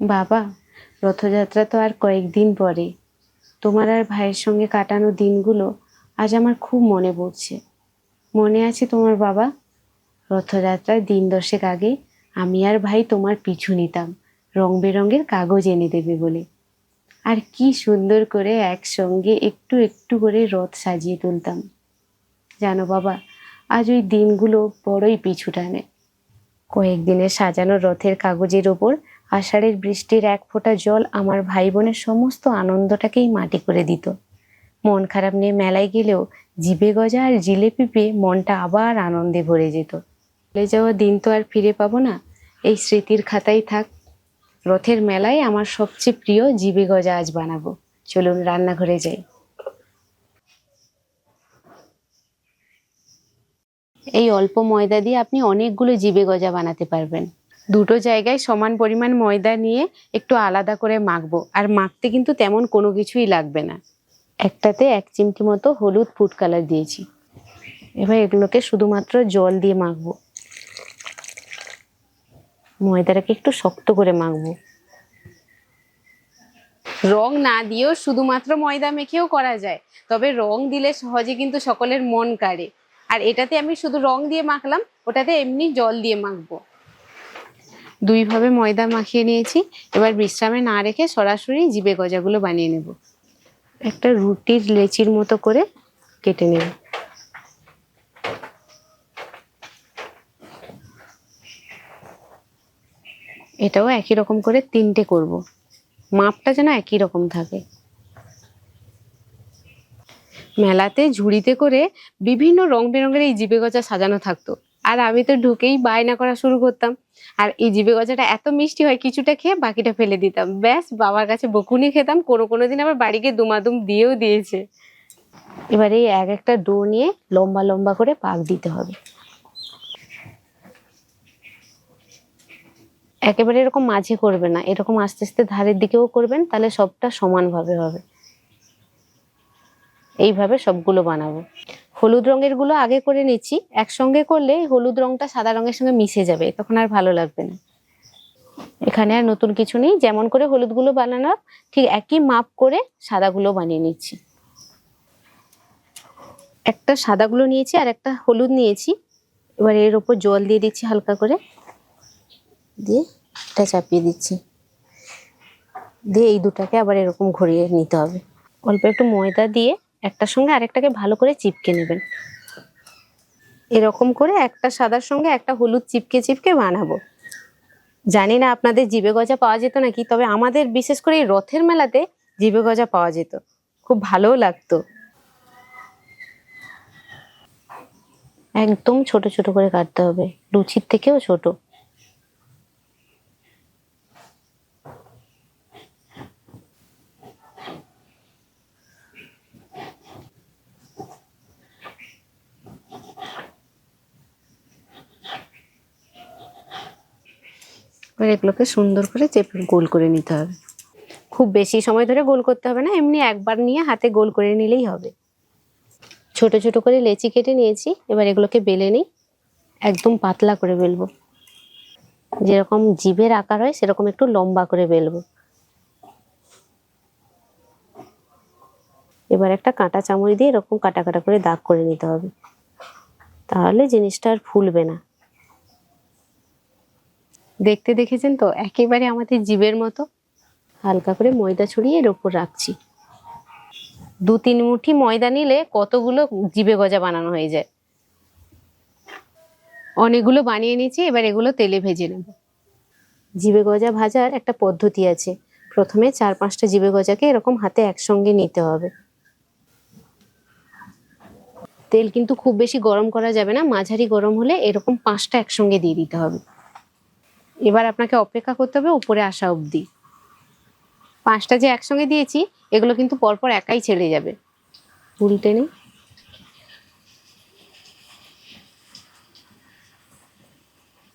বাবা, রথযাত্রা তো আর কয়েকদিন পরে। তোমার আর ভাইয়ের সঙ্গে কাটানো দিনগুলো আজ আমার খুব মনে পড়ছে। মনে আছে তোমার বাবা? রথযাত্রার দিন দশেক আগে আমি আর ভাই তোমার পিছু নিতাম, রং বেরঙের কাগজ এনে দেবে বলে। আর কি সুন্দর করে একসঙ্গে একটু একটু করে রথ সাজিয়ে তুলতাম। জানো বাবা, আজ ওই দিনগুলো বড়ই পিছু টানে কয়েকদিনের সাজানো রথের কাগজের ওপর আষাঢ়ের বৃষ্টির এক ফোঁটা জল আমার ভাই বোনের সমস্ত আনন্দটাকেই মাটি করে দিত। মন খারাপ নিয়ে মেলায় গেলেও জিবে গজা আর জিলেপি পেয়ে মনটা আবার আনন্দে ভরে যেত। চলে যাওয়া দিন তো আর ফিরে পাবো না, এই স্মৃতির খাতাই থাক। রথের মেলায় আমার সবচেয়ে প্রিয় জিবে গজা আজ বানাবো। চলুন রান্নাঘরে যাই। এই অল্প ময়দা দিয়ে আপনি অনেকগুলো জিবে গজা বানাতে পারবেন। দুটো জায়গায় সমান পরিমাণ ময়দা নিয়ে একটু আলাদা করে মাখবো। আর মাখতে কিন্তু তেমন কোনো কিছুই লাগবে না। একটাতে এক চিমটি মতো হলুদ ফুড কালার দিয়েছি। এবার এগুলোকে শুধুমাত্র জল দিয়ে মাখবো। ময়দাটাকে একটু শক্ত করে মাখবো। রং না দিয়েও শুধুমাত্র ময়দা মেখেও করা যায়। তবে রং দিলে সহজে কিন্তু সকলের মন কাড়ে। আর এটাতে আমি শুধু রং দিয়ে মাখলাম, ওটাতে এমনি জল দিয়ে মাখবো। দুইভাবে ময়দা মাখিয়ে নিয়েছি। এবার বিশ্রামে না রেখে সরাসরি জিবে গজাগুলো বানিয়ে নেব। একটা রুটির লেচির মতো করে কেটে নেব। এটাও একই রকম করে তিনটে করব। মাপটা যেন একই রকম থাকে। মেলাতে ঝুড়িতে করে বিভিন্ন রং বেরঙের এই জিবে গজা সাজানো থাকতো। আর আমি তো ঢুকেই বায়না করা শুরু করতাম। আর এই জিবে গজাটা এত মিষ্টি হয়, কিছুটা খেয়ে বাকিটা ফেলে দিতাম। ব্যাস, বাবার কাছে বকুনি খেতাম, কোনো কোনো দিন আবার বাড়িকে দুমাদুম দিয়েও দিয়েছে। এবারে এক একটা ডো নিয়ে লম্বা লম্বা করে পাক দিতে হবে। একেবারে এরকম মাঝে করবে না। এরকম আস্তে আস্তে ধারের দিকেও করবেন, তাহলে সবটা সমানভাবে হবে। এইভাবে সবগুলো বানাবো। হলুদ রঙেরগুলো আগে করে নিচ্ছি। একসঙ্গে করলে হলুদ রংটা সাদা রঙের সঙ্গে মিশে যাবে, তখন আর ভালো লাগবে না। এখানে আর নতুন কিছু নেই, যেমন করে হলুদগুলো বানানো ঠিক একই মাপ করে সাদাগুলো বানিয়ে নিচ্ছি। একটা সাদাগুলো নিয়েছি আর একটা হলুদ নিয়েছি। এবার এর ওপর জল দিয়ে দিচ্ছি হালকা করে। দিয়ে এটা চাপিয়ে দিচ্ছি। দিয়ে এই দুটাকে আবার এরকম ঘুরিয়ে নিতে হবে। অল্প একটু ময়দা দিয়ে একটার সঙ্গে আরেকটাকে ভালো করে চিপকে নেবেন। এরকম করে একটা সাদার সঙ্গে একটা হলুদ চিপকে চিপকে বানাবো। জানি না আপনাদের জিবে গজা পাওয়া যেত নাকি, তবে আমাদের বিশেষ করে এই রথের মেলাতে জিবে গজা পাওয়া যেত। খুব ভালোও লাগতো। একদম ছোট ছোট করে কাটতে হবে। লুচির থেকেও ছোট। এবার এগুলোকে সুন্দর করে চেপে গোল করে নিতে হবে। খুব বেশি সময় ধরে গোল করতে হবে না, এমনি একবার নিয়ে হাতে গোল করে নিলেই হবে। ছোট ছোট করে লেচি কেটে নিয়েছি, এবার এগুলোকে বেলে নিই, একদম পাতলা করে বেলবো। যেরকম জিভের আকার হয়, সেরকম একটু লম্বা করে বেলবো। এবার একটা কাঁটা চামচ দিয়ে এরকম কাটা কাটা করে দাগ করে নিতে হবে। তাহলে জিনিসটা আর ফুলবে না। দেখতে দেখেছেন তো? একেবারে আমাদের জীবের মতো। হালকা করে ময়দা ছড়িয়ে এর ওপর রাখছি। দু তিন মুঠি ময়দা নিলে কতগুলো জিবে গজা বানানো হয়ে যায়। অনেকগুলো বানিয়ে নিয়েছি, এবার এগুলো তেলে ভেজে নেব। জিবে গজা ভাজার একটা পদ্ধতি আছে। প্রথমে চার পাঁচটা জিবে গজাকে এরকম হাতে একসঙ্গে নিতে হবে। তেল কিন্তু খুব বেশি গরম করা যাবে না। মাঝারি গরম হলে এরকম পাঁচটা একসঙ্গে দিয়ে দিতে হবে। এবার আপনাকে অপেক্ষা করতে হবে উপরে আসা অবধি। পাঁচটা যে একসঙ্গে দিয়েছি, এগুলো কিন্তু পরপর একাই ছেড়ে যাবে। উল্টে নেই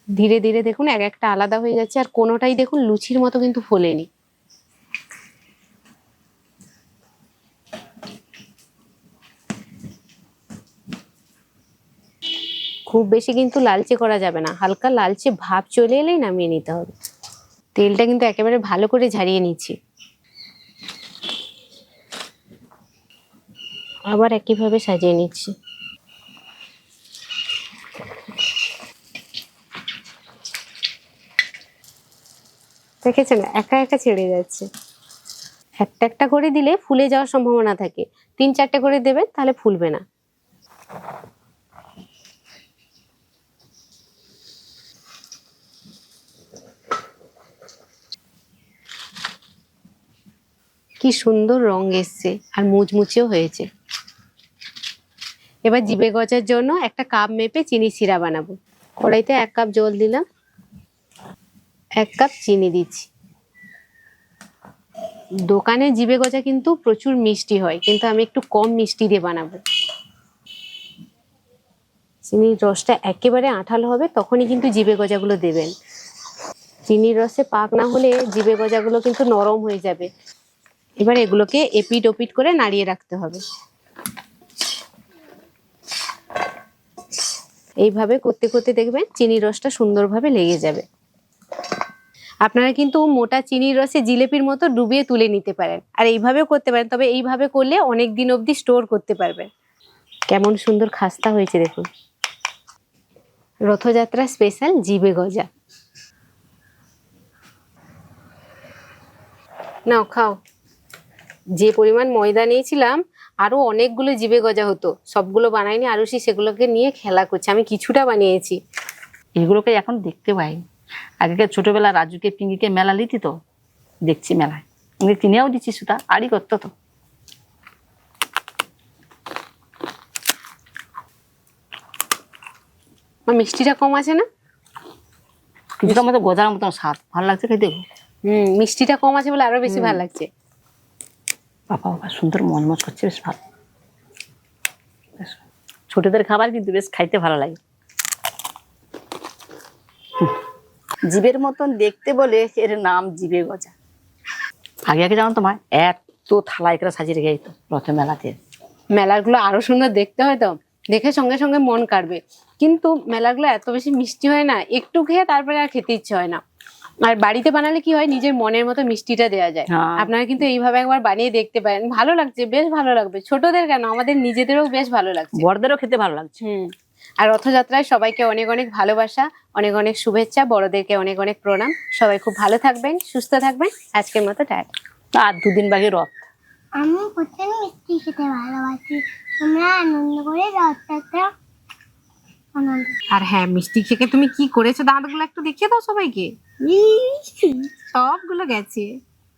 ধীরে ধীরে দেখুন, এক একটা আলাদা হয়ে যাচ্ছে, আর কোনোটাই দেখুন লুচির মতো কিন্তু ফোলেনি। খুব বেশি কিন্তু লালচে করা যাবে না। হালকা লালচে ভাব চলে এলেই নামিয়ে নিতে হবে। তেলটা কিন্তু একেবারে ভালো করে ঝারিয়ে নিচ্ছি। আবার একইভাবে সাজিয়ে নিচ্ছি। দেখেছেন? একা একা ছেড়ে যাচ্ছে। একটা একটা করে দিলে ফুলে যাওয়ার সম্ভাবনা থাকে। তিন চারটে করে দেবেন, তাহলে ফুলবে না। কি সুন্দর রং এসছে আর মুচমুচেও হয়েছে। এবার জিবে গজার জন্য একটা কাপ মেপে চিনি সিরা বানাবো। কড়াইতে এক কাপ জল দিলাম, এক কাপ চিনি দিচ্ছি। দোকানে জিবে গজা কিন্তু প্রচুর মিষ্টি হয়, কিন্তু আমি একটু কম মিষ্টি দিয়ে বানাবো। চিনির রসটা একেবারে আঠালো হবে, তখনই কিন্তু জিবে গজাগুলো দেবেন। চিনির রসে পাক না হলে জিবে গজাগুলো কিন্তু নরম হয়ে যাবে। এবার এগুলোকে এপিট ওপিট করে নাড়িয়ে রাখতে হবে। এইভাবে করতে করতে দেখবেন চিনির রসটা সুন্দরভাবে লেগে যাবে। আপনারা কিন্তু মোটা চিনির রসে জিলেপির মতো ডুবিয়ে তুলে নিতে পারেন। আর এইভাবেও করতে পারেন, তবে এইভাবে করলে অনেক দিন অবধি স্টোর করতে পারবেন। কেমন সুন্দর খাস্তা হয়েছে দেখুন। রথযাত্রা স্পেশাল জিবে গজা। নাও, খাও। যে পরিমাণ ময়দা নিয়েছিলাম আরও অনেকগুলো জিবে গজা হতো। সবগুলো বানাইনি আরও আরুষি সেগুলোকে নিয়ে খেলা করছে। আমি কিছুটা বানিয়েছি। এগুলোকে এখন দেখতে পাই। আগেকার ছোটবেলা রাজুকে পিঙ্গিকে মেলা লিতি তো? দেখছি মেলায়। কিনেও দিচ্ছি সুতা আরই করতো তো। মিষ্টিটা কম আছে না? কিছুটা মতো গজার মতন স্বাদ। ভালো লাগছে খেতে? হুম মিষ্টিটা কম আছে বলে আরও বেশি ভালো লাগছে। বাবা বাবা সুন্দর মনমচ করছে, বেশ ভালো। ছোটদের খাবার কিন্তু বেশ খাইতে ভালো লাগে। জীবের মতন দেখতে বলে এর নাম জীবে গজা। আগে আগে জানো তোমার এত থালায় করে সাজিয়ে রেখে যেত রথ মেলাতে। মেলাগুলো আরও সুন্দর দেখতে হয় তো। দেখে সঙ্গে সঙ্গে মন কাড়বে। কিন্তু মেলাগুলো এত বেশি মিষ্টি হয় না, একটু খেয়ে তারপরে আর খেতে ইচ্ছে হয় না। আর বাড়িতে বানালে কি হয়? নিজের মনের মতো মিষ্টিটা দেওয়া যায়। হ্যাঁ। আপনারা কিন্তু এইভাবে একবার বানিয়ে দেখতে পারেন। ভালো লাগছে বেশ ভালো লাগবে। ছোটদের কেন? আমাদের নিজেদেরও বেশ ভালো লাগছে। বড়দেরও খেতে ভালো লাগছে। হুম। আর রথযাত্রায় সবাইকে অনেক অনেক ভালোবাসা অনেক অনেক শুভেচ্ছা বড়দেরকে অনেক অনেক প্রণাম। সবাই খুব ভালো থাকবেন সুস্থ থাকবেন। আজকের মতো টাটা। আর দুদিন বাকি রথ। আমি প্রচুর মিষ্টি খেতে ভালোবাসি। আমরা আনন্দ করে রথযাত্রা আর হ্যাঁ মিষ্টি খেকে তুমি কি করেছ? দাঁতগুলো একটু দেখিয়ে দাও সবাইকে। সবগুলো গেছে।